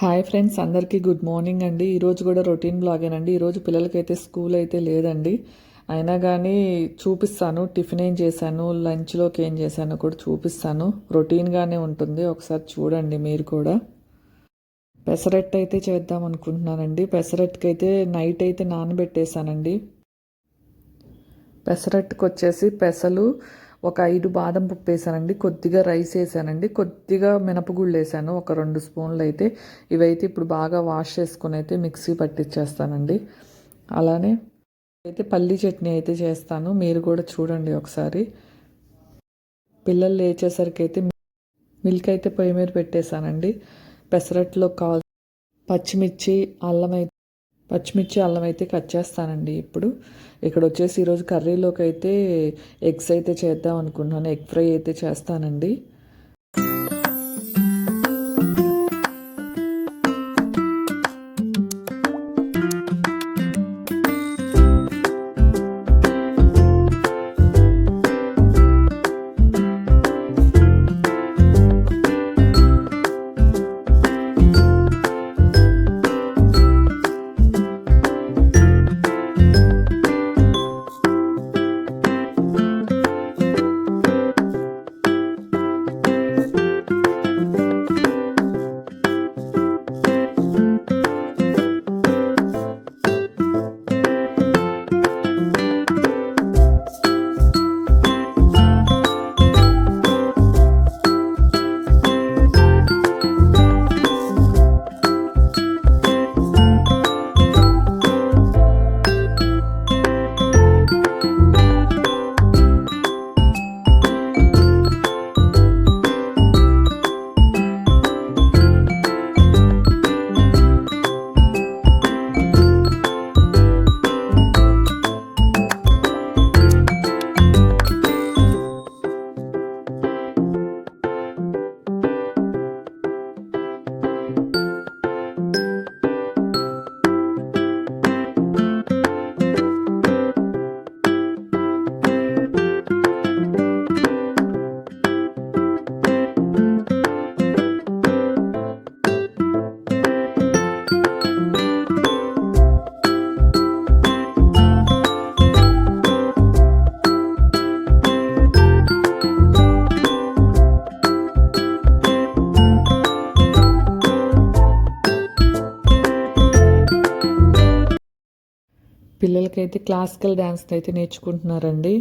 Hi friends అందరికీ good morning అండి. ఈరోజు కూడా రొటీన్ బ్లాగేనండి. ఈరోజు పిల్లలకైతే స్కూల్ అయితే లేదండి. అయినా కానీ చూపిస్తాను. టిఫిన్ ఏం చేశాను? లంచ్లోకి ఏం చేశాను కూడా చూపిస్తాను. రొటీన్గానే ఉంటుంది. ఒకసారి చూడండి మీరు కూడా. పెసరట్టు అయితే చేద్దాం అనుకుంటున్నానండి. పెసరట్టుకి అయితే నైట్ అయితే నానబెట్టేశానండి. పెసరట్టుకు వచ్చేసి పెసలు ఒక ఐదు బాదం పప్పు వేసానండి. కొద్దిగా రైస్ వేసానండి. కొద్దిగా మినపగుళ్ళు వేసాను. ఒక రెండు స్పూన్లు అయితే ఇవైతే ఇప్పుడు బాగా వాష్ చేసుకుని అయితే మిక్సీ పట్టించేస్తానండి. అలానే అయితే పల్లి చట్నీ అయితే చేస్తాను. మీరు కూడా చూడండి ఒకసారి. పిల్లలు లేచేసరికి అయితే మిల్క్ అయితే పొయ్యి మీద పెట్టేశానండి. పెసరట్లో కాల్ పచ్చిమిర్చి అల్లం అయితే పచ్చిమిర్చి అల్లం అయితే కట్ చేస్తానండి ఇప్పుడు. ఇక్కడ వచ్చేసి ఈరోజు కర్రీలోకి అయితే ఎగ్స్ అయితే చేద్దాం అనుకున్నాను ఎగ్ ఫ్రై అయితే చేస్తానండి. పిల్లలకైతే క్లాసికల్ డ్యాన్స్ అయితే నేర్చుకుంటున్నారండి.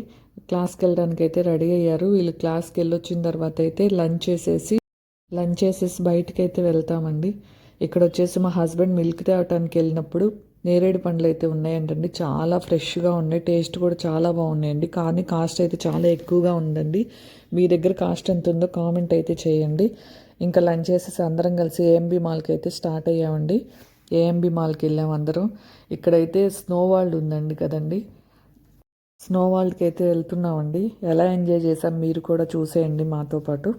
క్లాస్కి వెళ్ళడానికి అయితే రెడీ అయ్యారు. వీళ్ళు క్లాస్కి వెళ్ళొచ్చిన తర్వాత అయితే లంచ్ చేసేసి లంచ్ చేసేసి బయటకు అయితే వెళ్తామండి. ఇక్కడ వచ్చేసి మా హస్బెండ్ మిల్క్ తేవటానికి వెళ్ళినప్పుడు నేరేడు పండ్లు అయితే ఉన్నాయంటండి. చాలా ఫ్రెష్గా ఉన్నాయి. టేస్ట్ కూడా చాలా బాగున్నాయండి. కానీ కాస్ట్ అయితే చాలా ఎక్కువగా ఉందండి. మీ దగ్గర కాస్ట్ ఎంత ఉందో కామెంట్ అయితే చేయండి. ఇంకా లంచ్ చేసేసి అందరం కలిసి ఏఎంబి మాల్కి అయితే స్టార్ట్ అయ్యామండి. ఏఎంబి మాల్కి వెళ్ళాం అందరం. ఇక్కడైతే స్నో వరల్డ్ ఉందండి కదండి. స్నో వరల్డ్కి అయితే వెళ్తున్నామండి. ఎలా ఎంజాయ్ చేసాం మీరు కూడా చూసేయండి మాతో పాటు.